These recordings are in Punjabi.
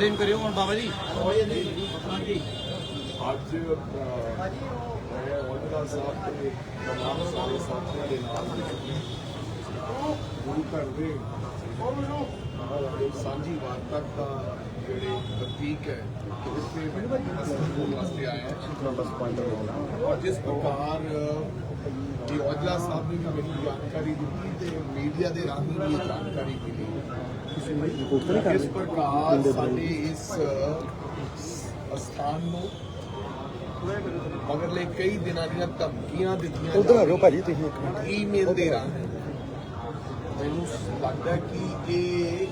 ਫਰੇਮ ਕਰਿਓ ਹੁਣ ਬਾਬਾ ਜੀ। ਅੱਜ ਅਹ, ਮੈਂ ਔਜਲਾ ਸਾਹਿਬ ਤੇ ਤਮਾਮ ਸਾਰੇ ਸਾਥੀਆਂ ਦੇ ਨਾਲ ਗੁਰੂ ਘਰ ਦੇ ਸਾਂਝੀ ਵਾਰਤਾ ਦਾ ਜਿਹੜੇ ਪ੍ਰਤੀਕ ਹੈ ਉਸੇ ਮੈਂ ਮਸਜਿਦ ਵਾਸਤੇ ਆਇਆ ਹਾਂ। ਔਰ ਜਿਸ ਪ੍ਰਕਾਰ ਅਹ, ਇਹ ਔਜਲਾ ਸਾਹਿਬ ਨੇ ਵੀ ਮੈਨੂੰ ਜਾਣਕਾਰੀ ਦਿੱਤੀ ਤੇ ਮੀਡੀਆ ਦੇ ਰਾਹੀਂ ਵੀ ਜਾਣਕਾਰੀ ਮਿਲੀ। ਇਸ ਪ੍ਰਕਾਰ ਸਾਡੇ ਇਸ ਅਹ, ਸਥਾਨ ਨੂੰ ਮਗਰਲੇ ਕਈ ਦਿਨਾਂ ਦੀਆਂ ਧਮਕੀਆਂ ਦਿੱਤੀਆਂ ਉਧਰ ਆ ਜਾਓ ਭਾਜੀ ਤੁਸੀਂ ਇੱਕ ਮਿੰਟ। ਈਮੇਲ ਦੇ ਰਾਹੀਂ। ਮੈਨੂੰ ਲੱਗਦਾ ਕਿ ਇਹ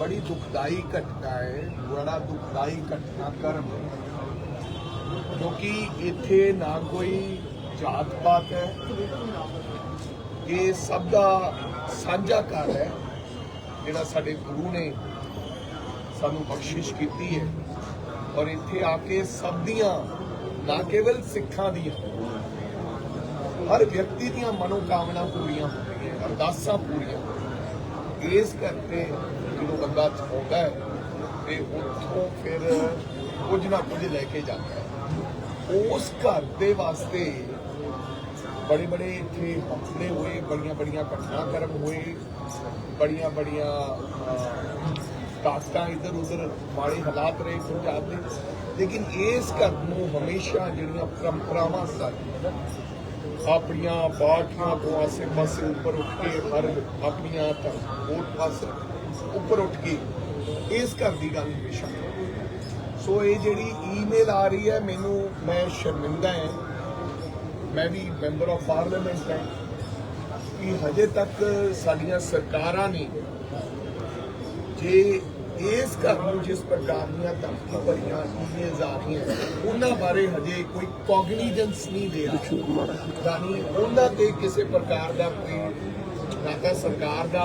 ਬੜੀ ਦੁਖਦਾਈ ਘਟਨਾ ਹੈ ਬੜਾ ਦੁਖਦਾਈ ਘਟਨਾਕ੍ਰਮ ਹੈ। ਕਿਉਂਕਿ ਇੱਥੇ ਨਾ ਕੋਈ ਜਾਤ ਪਾਤ ਹੈ ਇਹ ਸਭ ਦਾ ਸਾਂਝਾ ਘਰ ਹੈ। ਜਿਹੜਾ ਸਾਡੇ ਗੁਰੂ ਨੇ ਸਾਨੂੰ ਬਖਸ਼ਿਸ਼ ਕੀਤੀ ਹੈ, ਔਰ ਇੱਥੇ ਆ ਕੇ ਸਭ ਦੀਆਂ, ਨਾ ਕੇਵਲ ਸਿੱਖਾਂ ਦੀਆਂ, ਹਰ ਵਿਅਕਤੀ ਦੀਆਂ ਮਨੋਕਾਮਨਾ ਪੂਰੀਆਂ ਹੁੰਦੀਆਂ, ਅਰਦਾਸਾਂ ਪੂਰੀਆਂ ਹੁੰਦੀਆਂ। ਇਸ ਕਰਕੇ ਜਦੋਂ ਬੰਦਾ ਆਉਂਦਾ ਹੈ, ਤੇ ਉੱਥੋਂ ਫਿਰ ਕੁਝ ਨਾ ਕੁਝ ਲੈ ਕੇ ਜਾਂਦਾ ਹੈ ਉਸ ਘਰ ਦੇ ਵਾਸਤੇ ਬੜੇ ਬੜੇ ਇੱਥੇ ਹਮਲੇ ਹੋਏ ਬੜੀਆਂ ਬੜੀਆਂ ਘਟਨਾਕ੍ਰਮ ਹੋਏ ਬੜੀਆਂ ਬੜੀਆਂ ਤਾਕਤਾਂ ਇਧਰ ਉਧਰ ਮਾੜੇ ਹਾਲਾਤ ਰਹੇ ਪੰਜਾਬ ਦੇ। ਲੇਕਿਨ ਇਸ ਘਰ ਨੂੰ ਹਮੇਸ਼ਾ ਜਿਹੜੀਆਂ ਪਰੰਪਰਾਵਾਂ ਸਨ, ਆਪਣੀਆਂ ਬਾਠਾਂ ਤੋਂ ਆਸੇ ਪਾਸੇ ਉੱਪਰ ਉੱਠ ਕੇ ਹਰ ਆਪਣੀਆਂ ਤਾਂ ਹੋਰ ਪਾਸੇ ਉੱਪਰ ਉੱਠ ਕੇ ਇਸ ਘਰ ਦੀ ਗੱਲ ਹਮੇਸ਼ਾ। ਸੋ ਇਹ ਜਿਹੜੀ ਈਮੇਲ ਆ ਰਹੀ ਹੈ, ਮੈਨੂੰ, ਮੈਂ ਸ਼ਰਮਿੰਦਾ ਹਾਂ। ਮੈਂ ਵੀ ਮੈਂਬਰ ਆਫ ਪਾਰਲੀਮੈਂਟ ਹਾਂ, ਕਿ ਹਜੇ ਤੱਕ ਸਾਡੀਆਂ ਸਰਕਾਰਾਂ ਨੇ ਜੇ ਇਸ ਘਰ ਨੂੰ ਜਿਸ ਪ੍ਰਕਾਰ ਦੀਆਂ ਧਮਕੀ ਭਰੀਆਂ ਈਮੇਲਸ ਜਾ ਰਹੀਆਂ ਉਹਨਾਂ ਬਾਰੇ ਹਜੇ ਕੋਈ ਕੋਗਨੀਜੈਂਸ ਨਹੀਂ ਦੇ ਰਿਹਾ। ਯਾਨੀ ਉਹਨਾਂ ਤੇ ਕਿਸੇ ਪ੍ਰਕਾਰ ਦਾ ਕੋਈ, ਨਾ ਤਾਂ ਸਰਕਾਰ ਦਾ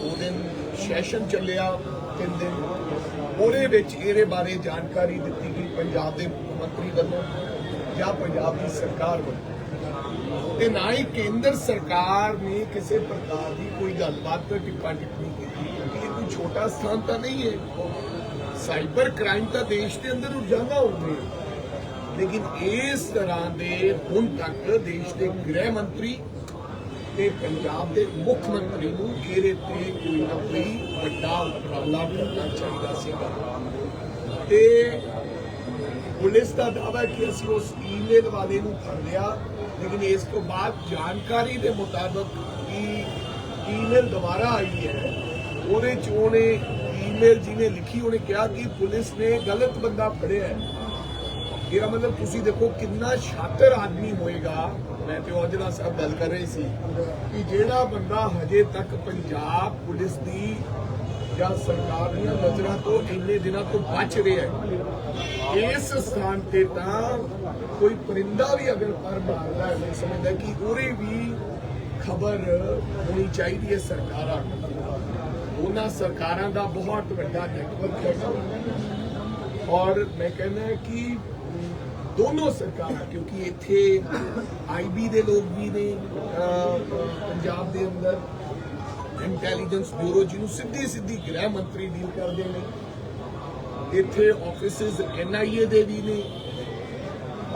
ਦੋ ਦਿਨ ਸੈਸ਼ਨ ਚੱਲਿਆ, ਤਿੰਨ ਦਿਨ। ਉਹਦੇ ਵਿੱਚ ਇਹਦੇ ਬਾਰੇ ਜਾਣਕਾਰੀ ਦਿੱਤੀ ਗਈ ਪੰਜਾਬ ਦੇ ਮੁੱਖ ਮੰਤਰੀ ਵੱਲੋਂ। ਜਾਂ ਪੰਜਾਬ ਦੀ ਸਰਕਾਰ ਵੱਲੋਂ ਤੇ ਨਾ ਹੀ ਕੇਂਦਰ ਸਰਕਾਰ ਨੇ ਕਿਸੇ ਪ੍ਰਕਾਰ ਦੀ ਕੋਈ ਗੱਲਬਾਤ ਤੇ ਟਿੱਪਾ ਟਿੱਪਣੀ ਕੀਤੀ। ਇਹ ਕੋਈ ਛੋਟਾ ਸਥਾਨ ਤਾਂ ਨਹੀਂ ਹੈ। ਸਾਈਬਰ ਕ੍ਰਾਈਮ ਤਾਂ ਦੇਸ਼ ਦੇ ਅੰਦਰ ਰੁਝਾਨਾ ਹੋ ਲੇਕਿਨ ਇਸ ਤਰ੍ਹਾਂ ਦੇ ਹੁਣ ਤੱਕ ਦੇਸ਼ ਦੇ ਗ੍ਰਹਿ ਮੰਤਰੀ ਤੇ ਪੰਜਾਬ ਦੇ ਮੁੱਖ ਮੰਤਰੀ ਨੂੰ ਇਹਦੇ ਤੇ ਕੋਈ ਨਾ ਕੋਈ ਵੱਡਾ ਉਪਰਾਲਾ ਕਰਨਾ ਚਾਹੀਦਾ ਸੀਗਾ। ਤੇ ਪੁਲਿਸ ਦਾ ਦਾਅਵਾ ਕਿ ਅਸੀਂ ਉਸ ਈਮੇਲ ਵਾਲੇ ਨੂੰ ਫੜ ਲਿਆ, ਲੇਕਿਨ ਇਸ ਤੋਂ ਬਾਅਦ ਜਾਣਕਾਰੀ ਦੇ ਮੁਤਾਬਕ ਕਿ ਈਮੇਲ ਦੁਬਾਰਾ ਆਈ ਹੈ। ਉਹਦੇ ਚ ਉਹਨੇ ਈਮੇਲ ਜਿਹਨੇ ਲਿਖੀ, ਉਹਨੇ ਕਿਹਾ ਕਿ ਪੁਲਿਸ ਨੇ ਗਲਤ ਬੰਦਾ ਫੜਿਆ ਹੈ। ਇਹਦਾ ਮਤਲਬ ਤੁਸੀਂ ਦੇਖੋ ਕਿੰਨਾ ਸ਼ਾਤਰ ਆਦਮੀ ਹੋਏਗਾ। ਮੈਂ ਤੇ ਔਜਲਾ ਸਾਹਿਬ ਗੱਲ ਕਰ ਰਹੇ ਸੀ ਕਿ ਜਿਹੜਾ ਬੰਦਾ ਹਜੇ ਤੱਕ ਪੰਜਾਬ ਪੁਲਿਸ ਦੀ ਜਾਂ ਸਰਕਾਰ ਦੀਆਂ ਨਜ਼ਰਾਂ ਤੋਂ ਇੰਨੇ ਦਿਨਾਂ ਤੋਂ ਬਚ ਰਿਹਾ ਹੈ। ਇਸ ਸਥਾਨ ਤੇ ਤਾਂ ਕੋਈ ਪਰਿੰਦਾ ਵੀ ਅਗਰ ਪਰ ਮਾਰਦਾ ਹੈ ਸਮਝਦਾ ਕਿ ਉਹਦੀ ਵੀ ਖਬਰ ਹੋਣੀ ਚਾਹੀਦੀ ਹੈ ਸਰਕਾਰਾਂ ਉਹਨਾਂ ਸਰਕਾਰਾਂ ਦਾ ਬਹੁਤ ਵੱਡਾ ਨੈਟਵਰਕ ਹੈ। ਔਰ ਮੈਂ ਕਹਿੰਦਾ ਕਿ ਦੋਨੋਂ ਸਰਕਾਰਾਂ, ਕਿਉਂਕਿ ਇੱਥੇ ਆਈਬੀ ਦੇ ਲੋਕ ਵੀ ਨੇ ਪੰਜਾਬ ਦੇ ਅੰਦਰ ਇੰਟੈਲੀਜੈਂਸ ਬਿਊਰੋ ਜਿਹਨੂੰ ਸਿੱਧੀ ਸਿੱਧੀ ਗ੍ਰਹਿ ਮੰਤਰੀ ਡੀਲ ਕਰਦੇ ਨੇ। ਇੱਥੇ ਆਫਿਸਿਸ ਐਨਆਈਏ ਦੇ ਵੀ ਨੇ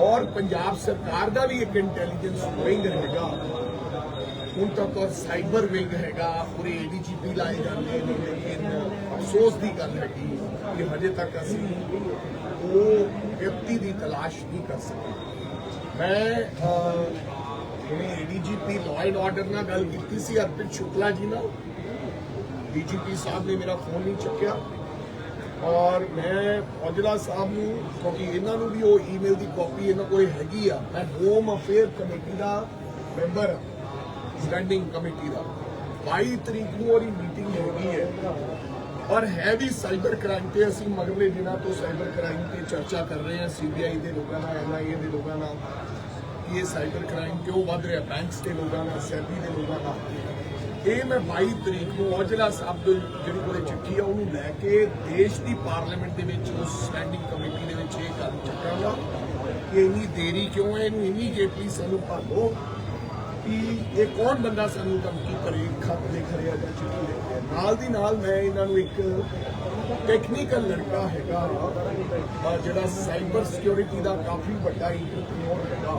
ਔਰ ਪੰਜਾਬ ਸਰਕਾਰ ਦਾ ਵੀ ਇੱਕ ਇੰਟੈਲੀਜੈਂਸ ਵਿੰਗ ਹੈਗਾ। ਹੁਣ ਤੱਕ ਔਰ ਸਾਈਬਰ ਵਿੰਗ ਹੈਗਾ, ਪੂਰੇ ਏਡੀਜੀਪੀ ਲਾਏ ਜਾਂਦੇ ਨੇ, ਲੇਕਿਨ ਅਫਸੋਸ ਦੀ ਗੱਲ ਹੈਗੀ ਕਿ ਹਜੇ ਤੱਕ ਅਸੀਂ ਉਹ ਵਿਅਕਤੀ ਦੀ ਤਲਾਸ਼ ਨਹੀਂ ਕਰ ਸਕੇ। ਮੈਂ ਅਹ, ਹੁਣੇ ਏਡੀਜੀਪੀ ਲਾਅ ਐਂਡ ਆਰਡਰ ਨਾਲ ਗੱਲ ਕੀਤੀ ਸੀ ਅਰਪਿਤ ਸ਼ੁਕਲਾ ਜੀ ਨਾਲ ਡੀਜੀਪੀ ਸਾਹਿਬ ਨੇ ਮੇਰਾ ਫੋਨ ਨਹੀਂ ਚੁੱਕਿਆ। ਔਰ ਮੈਂ ਔਜਲਾ ਸਾਹਿਬ ਨੂੰ ਕਿਉਂਕਿ ਇਹਨਾਂ ਨੂੰ ਵੀ ਉਹ ਈਮੇਲ ਦੀ ਕਾਪੀ ਇਹਨਾਂ ਕੋਲ ਹੈਗੀ ਆ ਮੈਂ ਹੋਮ ਅਫੇਅਰ ਕਮੇਟੀ ਦਾ ਮੈਂਬਰ ਸਟੈਂਡਿੰਗ ਕਮੇਟੀ ਦਾ। 22 ਤਰੀਕ ਨੂੰ ਉਹਦੀ ਮੀਟਿੰਗ ਹੈਗੀ ਹੈ। ਔਰ ਹੈ ਵੀ ਸਾਈਬਰ ਕ੍ਰਾਈਮ ਤੇ ਅਸੀਂ ਮਗਰਲੇ ਦਿਨਾਂ ਤੋਂ ਸਾਈਬਰ ਕ੍ਰਾਈਮ ਤੇ ਚਰਚਾ ਕਰ ਰਹੇ ਹਾਂ ਸੀਬੀਆਈ ਦੇ ਲੋਕਾਂ ਨਾਲ ਐਨਆਈਏ ਦੇ ਲੋਕਾਂ ਨਾਲ। ਕਿ ਇਹ ਸਾਈਬਰ ਕ੍ਰਾਈਮ ਕਿਉਂ ਵੱਧ ਰਿਹਾ? ਬੈਂਕਸ ਦੇ ਲੋਕਾਂ ਨਾਲ ਸੈਬੀ ਦੇ ਲੋਕਾਂ ਨਾਲ ਇਹ ਮੈਂ 22 ਤਰੀਕ ਨੂੰ ਔਜਲਾ ਸਾਹਿਬ ਦੇ ਜਿਹੜੀ ਕੋਲੇ ਚਿੱਠੀ ਆ, ਉਹਨੂੰ ਲੈ ਕੇ ਦੇਸ਼ ਦੀ ਪਾਰਲੀਮੈਂਟ ਦੇ ਵਿੱਚ, ਉਸ ਸਟੈਂਡਿੰਗ ਕਮੇਟੀ ਦੇ ਵਿੱਚ ਇਹ ਗੱਲ ਚੱਕਾਂਗਾ ਕਿ ਇੰਨੀ ਦੇਰੀ ਕਿਉਂ ਹੈ? ਇਹਨੂੰ ਇਮੀਡੀਏਟਲੀ ਸਾਨੂੰ ਭਾਲੋ ਕਿ ਇਹ ਕੌਣ ਬੰਦਾ ਸਾਨੂੰ ਧਮਕੀ ਕਰੇ, ਖਤ ਲਿਖ ਰਿਹਾ ਜਾਂ ਚਿੱਠੀ ਲਿਖ ਰਿਹਾ? ਨਾਲ ਦੀ ਨਾਲ ਮੈਂ ਇਹਨਾਂ ਨੂੰ ਇੱਕ ਟੈਕਨੀਕਲ ਲੜਕਾ ਹੈਗਾ ਜਿਹੜਾ ਸਾਈਬਰ ਸਿਕਿਉਰਿਟੀ ਦਾ ਕਾਫੀ ਵੱਡਾ ਇੰਟਰਪ੍ਰੀਨਿਓਰ ਹੈਗਾ।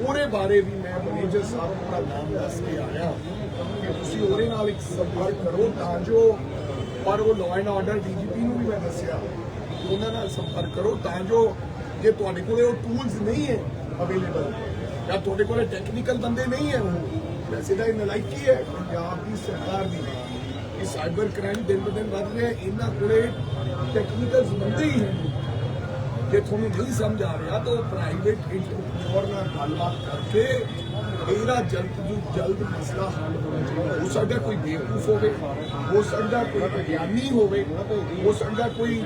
ਉਹਦੇ ਬਾਰੇ ਵੀ ਮੈਂ ਮੈਨੇਜਰ ਸਾਹਿਬ ਦਾ ਨਾਮ ਦੱਸ ਕੇ ਆਇਆ ਕਿ ਤੁਸੀਂ ਉਹਦੇ ਨਾਲ ਇੱਕ ਸੰਪਰਕ ਕਰੋ, ਤਾਂ ਜੋ, ਪਰ ਉਹ ਲਾਅ ਐਂਡ ਆਰਡਰ ਡੀਜੀਪੀ ਨੂੰ ਵੀ ਮੈਂ ਦੱਸਿਆ, ਉਹਨਾਂ ਨਾਲ ਸੰਪਰਕ ਕਰੋ, ਤਾਂ ਜੋ ਜੇ ਤੁਹਾਡੇ ਕੋਲੇ ਉਹ ਟੂਲਸ ਨਹੀਂ ਹੈ ਅਵੇਲੇਬਲ ਜਾਂ ਤੁਹਾਡੇ ਕੋਲੇ ਟੈਕਨੀਕਲ ਬੰਦੇ ਨਹੀਂ ਹੈ, ਵੈਸੇ ਤਾਂ ਇਹ ਨਲਾਇਕੀ ਹੈ, ਪੰਜਾਬ ਦੀ ਸਰਕਾਰ ਦੀ ਕਿ ਸਾਈਬਰ ਕ੍ਰਾਈਮ ਦਿਨ ਬ ਦਿਨ ਵੱਧ ਰਿਹਾ ਇਹਨਾਂ ਕੋਲੇ ਟੈਕਨੀਕਲ ਬੰਦੇ ਹੀ ਜੇ ਤੁਹਾਨੂੰ ਨਹੀਂ ਸਮਝ ਆ ਰਿਹਾ, ਤਾਂ ਪ੍ਰਾਈਵੇਟ ਇੰਟਰਪ੍ਰੀਨਿਓਰ ਨਾਲ ਗੱਲਬਾਤ ਕਰਕੇ ਇਹਦਾ ਜਲਦ ਤੋਂ ਜਲਦ ਮਸਲਾ ਹੱਲ ਹੋਣਾ ਚਾਹੀਦਾ। ਹੋ ਸਕਦਾ ਕੋਈ ਬੇਵਕੂਫ ਹੋਵੇ, ਹੋ ਸਕਦਾ ਕੋਈ ਵਿਗਿਆਨੀ ਹੋਵੇ, ਹੋ ਸਕਦਾ ਕੋਈ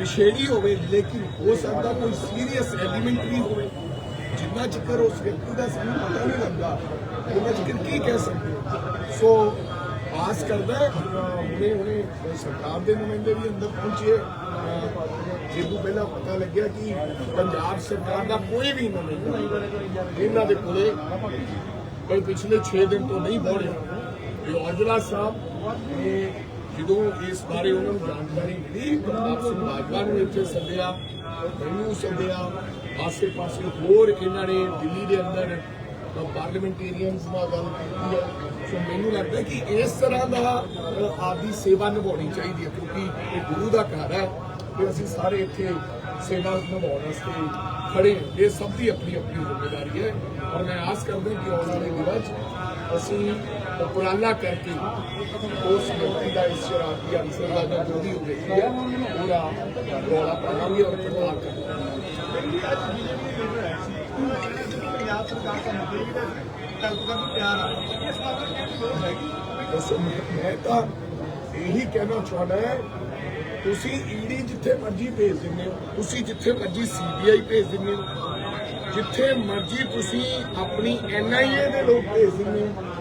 ਨਸ਼ੇੜੀ ਹੋਵੇ, ਲੇਕਿਨ ਹੋ ਸਕਦਾ ਕੋਈ ਸੀਰੀਅਸ ਐਲੀਮੈਂਟ ਵੀ ਹੋਵੇ। ਜਿੰਨਾ ਚਿਕਰ ਉਸ ਵਿਅਕਤੀ ਦਾ ਸਾਨੂੰ ਪਤਾ ਨਹੀਂ ਲੱਗਦਾ, ਉਹਨਾਂ ਚਿਕਰ ਕੀ ਕਹਿ ਸਕਦੇ ਸੋ ਆਸ ਕਰਦਾ ਹੁਣੇ ਹੁਣੇ ਸਰਕਾਰ ਦੇ ਨੁਮਾਇੰਦੇ ਵੀ ਅੰਦਰ ਪਹੁੰਚੇ ਜਿਹਨੂੰ ਪਹਿਲਾਂ ਪਤਾ ਲੱਗਿਆ ਕਿ ਪੰਜਾਬ ਸਰਕਾਰ ਦਾ ਕੋਈ ਵੀ ਨੁਮਾਇੰਦਾ ਇਹਨਾਂ ਦੇ ਕੋਲੇ ਕੋਈ ਪਿਛਲੇ 6 ਦਿਨ ਤੋਂ ਨਹੀਂ ਪਹੁੰਚਿਆ ਇਹ ਔਜਲਾ ਸਾਹਿਬ, ਇਹ ਜਦੋਂ ਇਸ ਬਾਰੇ ਉਹਨਾਂ ਨੂੰ ਜਾਣਕਾਰੀ ਮਿਲੀ ਪ੍ਰਤਾਪ ਸਿੰਘ ਬਾਜਵਾ ਨੂੰ ਇੱਥੇ ਸੱਦਿਆ, ਮੈਨੂੰ ਸੱਦਿਆ ਆਸੇ ਪਾਸੇ ਹੋਰ ਇਹਨਾਂ ਨੇ ਦਿੱਲੀ ਦੇ ਅੰਦਰ ਪਾਰਲੀਮੈਂਟੇਰੀਅਨਸ ਨਾਲ ਗੱਲ ਕੀਤੀ ਹੈ ਸੋ ਮੈਨੂੰ ਲੱਗਦਾ ਕਿ ਇਸ ਤਰ੍ਹਾਂ ਦਾ ਅ, ਆਪਦੀ ਸੇਵਾ ਨਿਭਾਉਣੀ ਚਾਹੀਦੀ ਹੈ ਕਿਉਂਕਿ ਇਹ ਗੁਰੂ ਦਾ ਘਰ ਹੈ ਤੇ ਅਸੀਂ ਸਾਰੇ ਇੱਥੇ ਸੇਵਾ ਨਿਭਾਉਣ ਵਾਸਤੇ ਖੜੇ ਹਾਂ ਇਹ ਸਭ ਦੀ ਆਪਣੀ ਆਪਣੀ ਜ਼ਿੰਮੇਵਾਰੀ ਹੈ ਔਰ ਮੈਂ ਆਸ ਕਰਦਾ ਕਿ ਆਉਣ ਵਾਲੇ ਦਿਨਾਂ 'ਚ ਅਸੀਂ ਉਪਰਾਲਾ ਕਰਕੇ ਉਸ ਵਿਅਕਤੀ ਦਾ ਇਸ ਸ਼ਰਾਬੀ ਅਨਸਰ ਦਾ ਜੋ ਵੀ ਹੋ ਗਈ ਹੈ ਉਹਦਾ ਰੌਲਾ ਪਾਵਾਂਗੇ ਔਰ ਪ੍ਰਭਾਵ ਕਰਾਂਗੇ। ਪੰਜਾਬ ਸਰਕਾਰ ਦਾ ਮੁੱਦੇ ਜਿਹੜਾ ਤਲਬ ਨੂੰ ਤਿਆਰ ਆ ਇਸ ਬਾਰੇ ਕੀ ਲੋੜ ਹੈਗੀ ਦੱਸੋ, ਮੈਂ ਤਾਂ ਇਹੀ ਕਹਿਣਾ ਚਾਹੁੰਦਾ ਹੈ, ਤੁਸੀਂ ਈਡੀ ਜਿੱਥੇ ਮਰਜ਼ੀ ਭੇਜ ਦਿੰਦੇ ਹੋ, ਤੁਸੀਂ ਜਿੱਥੇ ਮਰਜ਼ੀ ਸੀਬੀਆਈ ਭੇਜ ਦਿੰਦੇ ਹੋ, ਜਿੱਥੇ ਮਰਜ਼ੀ ਤੁਸੀਂ ਆਪਣੀ ਐਨਆਈਏ ਦੇ ਲੋਕ ਭੇਜ ਦਿੰਦੇ ਹੋ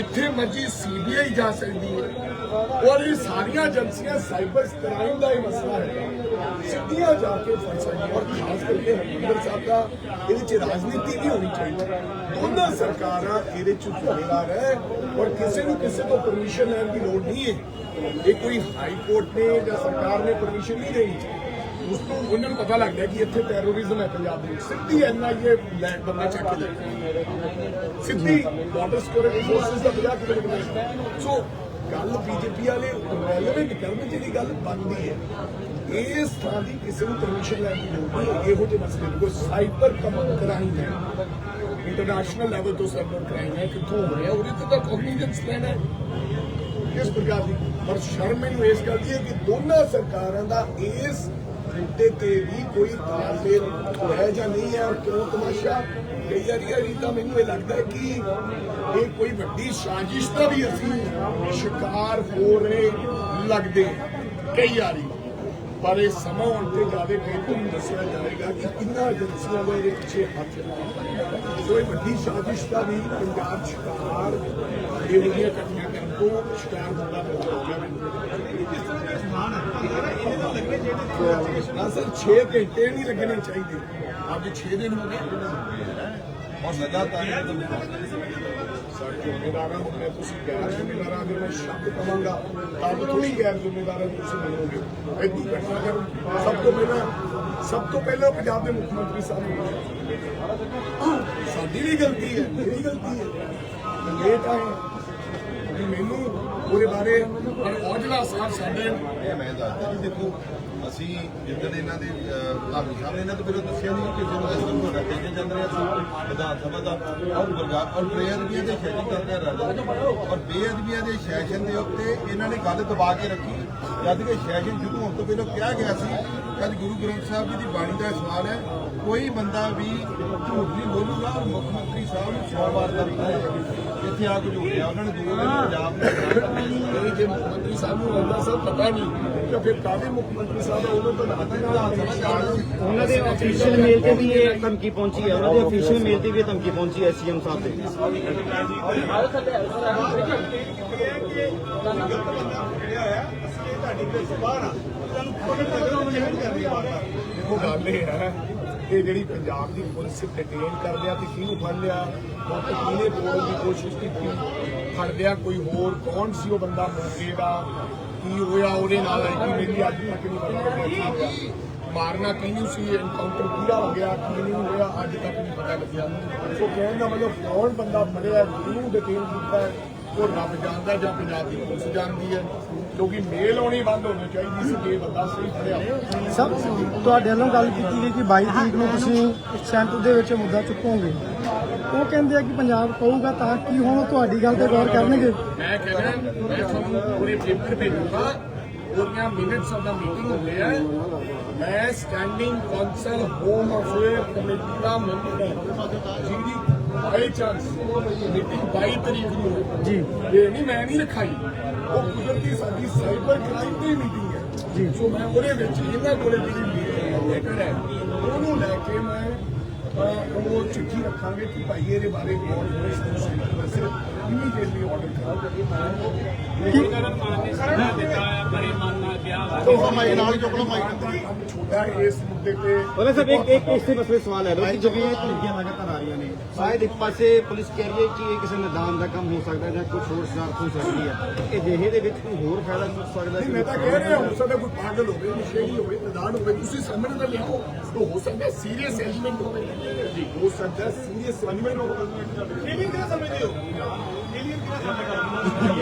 ਜਿੱਥੇ ਮਰਜ਼ੀ ਸੀਬੀਆਈ ਜਾ ਸਕਦੀ ਹੈ। ਔਰ ਇਹ ਸਾਰੀਆਂ ਏਜੰਸੀਆਂ ਸਾਈਬਰ ਕ੍ਰਾਈਮ ਦਾ ਹੀ ਮਸਲਾ ਹੈ। ਸਿੱਧੀਆਂ ਜਾ ਕੇ ਫੜ ਸਕਦੀਆਂ ਔਰ ਖਾਸ ਕਰਕੇ ਹਰਿੰਦਰ ਸਾਹਿਬ ਦਾ ਇਹਦੇ ਚ ਰਾਜਨੀਤੀ ਵੀ ਹੋਣੀ ਚਾਹੀਦੀ ਦੋਨਾਂ ਸਰਕਾਰਾਂ ਇਹਦੇ ਚ ਜ਼ਿੰਮੇਵਾਰ ਹੈ ਔਰ ਕਿਸੇ ਨੂੰ ਕਿਸੇ ਤੋਂ ਪਰਮਿਸ਼ਨ ਲੈਣ ਦੀ ਲੋੜ ਨਹੀਂ ਹੈ। ਇਹ ਕੋਈ ਹਾਈ ਕੋਰਟ ਨੇ ਜਾਂ ਸਰਕਾਰ ਨੇ ਪਰਮਿਸ਼ਨ ਨਹੀਂ ਦੇਣੀ। ਉਸ ਤੋਂ ਉਹਨਾਂ ਨੂੰ ਪਤਾ ਲੱਗਦਾ ਕਿ ਇੱਥੇ ਟੈਰੋਰਿਜ਼ਮ ਹੈ ਪੰਜਾਬ ਦੇ ਵਿੱਚ। ਸਿੱਧੀ ਐਨਆਈਏ ਲੈ ਬੰਦਾ ਚੱਕ ਕੇ ਲੈ ਸਿੱਧੀ ਬਾਰਡਰ ਸਿਕਿਉਰਿਟੀ ਫੋਰਸਸ ਦਾ 50 ਕਿਲੋਮੀਟਰ ਸੋ ਗੱਲ ਬੀਜੇਪੀ ਵਾਲੇ ਰੈਲੇਵੈਂਟ ਕਰਨ ਜਿਹੜੀ ਗੱਲ ਬਣਦੀ ਹੈ, ਇਸ ਤਰ੍ਹਾਂ ਦੀ ਕਿਸੇ ਨੂੰ ਪਰਮਿਸ਼ਨ ਲੈਣ ਦੀ ਲੋੜ ਨਹੀਂ ਇਹੋ ਜਿਹੇ ਮਸਲੇ ਕੋਈ ਸਾਈਬਰ ਕਮ ਕਰਾਈਮ ਹੈ ਇੰਟਰਨੈਸ਼ਨਲ ਲੈਵਲ ਤੋਂ ਸਾਈਬਰ ਕ੍ਰਾਈਮ ਹੈ, ਕਿੱਥੋਂ ਹੋ ਰਿਹਾ, ਉਹਦੇ ਤੇ ਤਾਂ ਕੋਗਨੀਜੈਂਸ ਲੈਣਾ ਹੈ। ਇਸ ਪ੍ਰਕਾਰ ਦੀ। ਪਰ ਸ਼ਰਮ ਮੈਨੂੰ ਇਸ ਗੱਲ ਦੀ ਹੈ ਕਿ ਦੋਨਾਂ ਸਰਕਾਰਾਂ ਦਾ ਇਸ ਮੁੱਦੇ ਤੇ ਵੀ ਕੋਈ ਤਾਲਮੇਲ ਹੈ ਜਾਂ ਨਹੀਂ ਹੈ ਔਰ ਕਿਉਂ ਤਮਾਸ਼ਾ? ਕਈ ਵਾਰੀ ਇਹ ਤਾਂ ਮੈਨੂੰ ਇਹ ਲੱਗਦਾ ਹੈ ਕਿ ਇਹ ਕੋਈ ਵੱਡੀ ਸਾਜ਼ਿਸ਼ ਦਾ ਵੀ ਅਸੀਂ ਸ਼ਿਕਾਰ ਹੋ ਰਹੇ ਲੱਗਦੇ ਕਈ ਵਾਰੀ। ਪਰ ਇਹ ਸਮਾਂ ਹੁਣ ਤੇ ਜਾਵੇ ਬਿਲਕੁਲ ਨਹੀਂ ਦੱਸਿਆ ਜਾਏਗਾ ਕਿ ਕਿੰਨਾ ਏਜੰਸੀਆਂ ਦਾ ਇਹਦੇ ਪਿੱਛੇ ਹੱਥ ਹੈ। ਸੋ ਇਹ ਵੱਡੀ ਸਾਜ਼ਿਸ਼ ਦਾ ਵੀ ਪੰਜਾਬ ਸ਼ਿਕਾਰ, ਇਹੋ ਜਿਹੀਆਂ ਘਟਨਾ ਕਰਨ ਤੋਂ ਸ਼ਿਕਾਰ ਹੁੰਦਾ ਨਜ਼ਰ ਆ ਰਿਹਾ ਮੈਨੂੰ ਜਿਸ ਤਰ੍ਹਾਂ ਦੇ ਸਮਾਨ ਹੈ ਇਹਦੇ ਨਾਲ ਲੱਗਣੇ ਚਾਹੀਦੇ ਨਾ ਸਰ 6 ਘੰਟੇ ਨਹੀਂ ਲੱਗਣੇ ਚਾਹੀਦੇ ਅੱਜ 6 ਦਿਨ ਹੋ ਗਏ ਔਰ ਲਗਾਤਾਰ ਸਾਡੇ ਜ਼ਿੰਮੇਦਾਰਾਂ ਨੂੰ ਮੈਂ ਤੁਸੀਂ ਗੈਰ ਜ਼ਿੰਮੇਦਾਰਾਂ ਦੇ ਮੈਂ ਸ਼ਬਦ ਕਵਾਂਗਾ ਤਾਂ ਥੋੜੀ ਗੈਰ ਜ਼ਿੰਮੇਦਾਰਾਂ ਨੂੰ ਤੁਸੀਂ ਮੰਨੋਗੇ ਐਡੀ ਘਟਨਾ ਕਰ ਸਭ ਤੋਂ ਪਹਿਲਾਂ ਸਭ ਤੋਂ ਪਹਿਲਾਂ ਪੰਜਾਬ ਦੇ ਮੁੱਖ ਮੰਤਰੀ ਸਾਹਿਬ ਨੂੰ ਸਾਡੀ ਵੀ ਗਲਤੀ ਹੈ ਮੇਰੀ ਗਲਤੀ ਹੈ ਲੇਟ ਆਏ ਕਿ ਮੈਨੂੰ ਉਹਦੇ ਬਾਰੇ ਪਰ ਔਜਲਾ ਸਾਹਿਬ ਸਾਡੇ ਇਹ ਮੈਂ ਦੱਸਦਾ ਜੀ ਦੇਖੋ ਅਸੀਂ ਜਿੱਦਣ ਇਹਨਾਂ ਦੇ ਤੁਹਾਨੂੰ ਸਾਹਮਣੇ ਇਹਨਾਂ ਤੋਂ ਪਹਿਲਾਂ ਦੱਸਿਆ ਨਹੀਂ ਕਿ ਜਦੋਂ ਇਸ ਨੂੰ ਤੁਹਾਡਾ ਟੇਕੇ ਜਾਂਦੇ ਰਿਹਾ ਸੀ, ਵਿਧਾਨ ਸਭਾ ਦਾ, ਔਰ ਬਰਗਾਰ ਔਰ ਬੇਅਦਬੀਆਂ ਦੇ ਸੈਸ਼ਨ ਚੱਲ ਰਿਹਾ ਰਾਜਾ ਔਰ ਬੇਅਦਬੀਆਂ ਦੇ ਸੈਸ਼ਨ ਦੇ ਉੱਤੇ ਇਹਨਾਂ ਨੇ ਗੱਲ ਦਬਾ ਕੇ ਰੱਖੀ। ਜਦ ਕਿ ਸੈਸ਼ਨ ਸ਼ੁਰੂ ਹੋਣ ਤੋਂ ਪਹਿਲਾਂ ਕਿਹਾ ਗਿਆ ਸੀ ਅੱਜ ਗੁਰੂ ਗ੍ਰੰਥ ਸਾਹਿਬ ਜੀ ਦੀ ਬਾਣੀ ਦਾ ਸਵਾਲ ਹੈ ਕੋਈ ਬੰਦਾ ਵੀ ਝੂਠ ਨਹੀਂ ਬੋਲੂਗਾ ਔਰ ਮੁੱਖ ਮੰਤਰੀ ਸਾਹਿਬ ਨੂੰ ਸੋਮਵਾਰ ਦਾ ਹੈ ਇੱਥੇ ਆ ਕੇ ਝੂਠਿਆ ਉਹਨਾਂ ਨੇ ਦੋ ਦਿਨ ਪੰਜਾਬ ਦੇ ਇਹ ਜੇ ਮੁੱਖ ਮੰਤਰੀ ਸਾਹਿਬ ਨੂੰ ਆਉਂਦਾ ਸਭ ਪਤਾ ਨਹੀਂ ਤਾਂ ਫਿਰ ਕਾਹਦੇ ਮੁੱਖ ਮੰਤਰੀ ਸਾਹਿਬ ਆ? ਉਹਨੂੰ ਤਾਂ ਹੱਥ ਨਾਲ ਸਮਝ ਉਹਨਾਂ ਦੇ ਅਫੀਸ਼ੀਅਲ ਮੇਲ ਤੇ ਵੀ ਇਹ ਧਮਕੀ ਪਹੁੰਚੀ ਹੈ ਉਹਨਾਂ ਦੇ ਅਫੀਸ਼ੀਅਲ ਮੇਲ ਤੇ ਵੀ ਧਮਕੀ ਪਹੁੰਚੀ ਹੈ ਸੀਐਮ ਸਾਹਿਬ ਦੇ। ਜਿਹੜਾ ਹੋਇਆ ਅਸੀਂ ਇਹ ਤੁਹਾਡੀ ਕੋਈ ਬਾਹਰ ਆ। ਦੇਖੋ, ਗੱਲ ਇਹ ਹੈ ਇਹ ਜਿਹੜੀ ਪੰਜਾਬ ਦੀ ਪੁਲਿਸ ਡਿਟੇਨ ਕਰ ਲਿਆ ਤੇ ਕਿਹਨੂੰ ਫੜ ਲਿਆ ਉਹ ਕਿਹਨੇ ਬੋਲਣ ਦੀ ਕੋਸ਼ਿਸ਼ ਕੀਤੀ? ਫੜ ਲਿਆ ਕੋਈ ਹੋਰ ਕੌਣ ਸੀ ਉਹ ਬੰਦਾ ਮੌਕੇ ਦਾ ਕੀ ਹੋਇਆ ਉਹਦੇ ਨਾਲ? ਅਲਟੀਮੇਟਲੀ ਅੱਜ ਤੱਕ ਨਹੀਂ ਪਤਾ ਮਾਰਨਾ ਕਿਹਨੂੰ ਸੀ? ਐਨਕਾਊਂਟਰ ਪੂਰਾ ਹੋ ਗਿਆ, ਕੀ ਨਹੀਂ ਹੋਇਆ? ਅੱਜ ਤੱਕ ਨਹੀਂ ਪਤਾ ਲੱਗਿਆ। ਸੋ ਕਹਿਣ ਦਾ ਮਤਲਬ ਕੌਣ ਬੰਦਾ ਫੜਿਆ, ਕਿਹਨੂੰ ਡਿਟੇਨ ਕੀਤਾ ਉਹ ਰੱਬ ਜਾਣਦਾ ਜਾਂ ਪੰਜਾਬ ਦੀ ਪੁਲਿਸ ਜਾਣਦੀ ਹੈ ਕਿਉਂਕਿ ਮੇਲ ਆਉਣੀ ਬੰਦ ਹੋਣੀ ਚਾਹੀਦੀ ਸੀ ਕਿ ਬੰਦਾ ਸਹੀ ਫੜਿਆ ਸਭ ਤੁਹਾਡੇ ਵੱਲੋਂ ਗੱਲ ਕੀਤੀ ਗਈ ਕਿ 22 ਤਰੀਕ ਨੂੰ ਤੁਸੀਂ ਸੈਂਟਰ ਦੇ ਵਿੱਚ ਮੁੱਦਾ ਚੁੱਕੋਗੇ। ਉਹ ਕਹਿੰਦੇ ਆ ਕਿ ਪੰਜਾਬ ਕਹੂਗਾ ਤਾਂ ਕੀ ਹੁਣ ਤੁਹਾਡੀ ਗੱਲ ਤੇ ਗੌਰ ਕਰਨਗੇ? ਮੈਂ ਕਹਿੰਦਾ ਮੈਂ ਤੁਹਾਨੂੰ ਪੂਰੇ ਪੇਪਰ ਭੇਜੂਗਾ। ਉਹਦੀਆਂ ਮਿੰਟਸ ਆਫ ਦਾ ਮੀਟਿੰਗ ਹੁੰਦੇ ਆ ਮੈਂ standing council home affair committee ਦਾ ਮੈਂਬਰ ਹਾਂ। ਜਿਹਦੀ ਬਾਈ ਚਾਂਸ ਮੀਟਿੰਗ 22 ਤਰੀਕ ਨੂੰ। ਹੈ। ਜੀ। ਇਹ ਨਹੀਂ ਮੈਂ ਨਹੀਂ ਰਖਾਈ। ਉਹ ਕੁਦਰਤੀ ਸਾਡੀ ਸਾਈਬਰ ਕ੍ਰਾਈਮ ਦੀ ਮੀਟਿੰਗ ਹੈ। ਜੀ। ਸੋ ਮੈਂ ਉਹਦੇ ਵਿੱਚ ਇਹਨਾਂ ਕੋਲੇ ਜਿਹੜੀ ਲੈਟਰ ਹੈ? ਉਹਨੂੰ ਲੈ ਕੇ ਮੈਂ ਉਹ ਚਿੱਠੀ ਰੱਖਾਂਗੇ ਕਿ ਭਾਈ ਇਹਦੇ ਬਾਰੇ ਗੌਰ ਹੋਏ ਸੈਂਟਰ ਵਸੇ ਇਮੀਡੀਏਟਲੀ ਆਰਡਰ ਉਹ ਮਾਈਕ ਨਾਲ ਚੁੱਕ ਲਓ ਮਾਈਕ ਕੰਮ ਛੋਟਾ ਹੈ ਇਸ ਮੁੱਦੇ ਤੇ ਉਹਨੇ ਸਾਹਿਬ ਇੱਕ ਇੱਕ ਇਸੇ ਮਸਲੇ ਸਵਾਲ ਹੈ ਕਿ ਜਿਵੇਂ ਇਹ ਧਮਕੀਆਂ ਲਗਾਤਾਰ ਆ ਰਹੀਆਂ ਨੇ ਸ਼ਾਇਦ ਇੱਕ ਪਾਸੇ ਪੁਲਿਸ ਕਹਿ ਰਹੀ ਹੈ ਕਿ ਇਹ ਕਿਸੇ ਨਿਦਾਨ ਦਾ ਕੰਮ ਹੋ ਸਕਦਾ ਹੈ ਜਾਂ ਕੁਝ ਹੋਰ ਸ਼ਰਾਰਤ ਹੋ ਸਕਦੀ ਹੈ। ਇਹ ਜਿਹੇ ਦੇ ਵਿੱਚ ਕੋਈ ਹੋਰ ਫਾਇਦਾ ਚੁੱਕ ਸਕਦਾ ਨਹੀਂ ਮੈਂ ਤਾਂ ਕਹਿ ਰਿਹਾ ਹੋ ਸਕਦਾ ਕੋਈ ਪਾਗਲ ਹੋਵੇ ਨਸ਼ੇੜੀ ਹੋਵੇ ਨਿਦਾਨ ਹੋਵੇ ਤੁਸੀਂ ਸਾਹਮਣੇ ਤਾਂ ਲਿਆਓ ਤਾਂ ਹੋ ਸਕਦਾ ਸੀਰੀਅਸ ਐਲੀਮੈਂਟ ਹੋਵੇ। ਜੀ ਹੋ ਸਕਦਾ ਸੀਰੀਅਸ ਐਲੀਮੈਂਟ ਹੋਵੇ। ਏਲੀਅਨ ਕਿਹੜਾ ਸਮਝਦੇ ਹੋ? ਕਿਹੜਾ ਸਮਝਦੇ ਹੋ?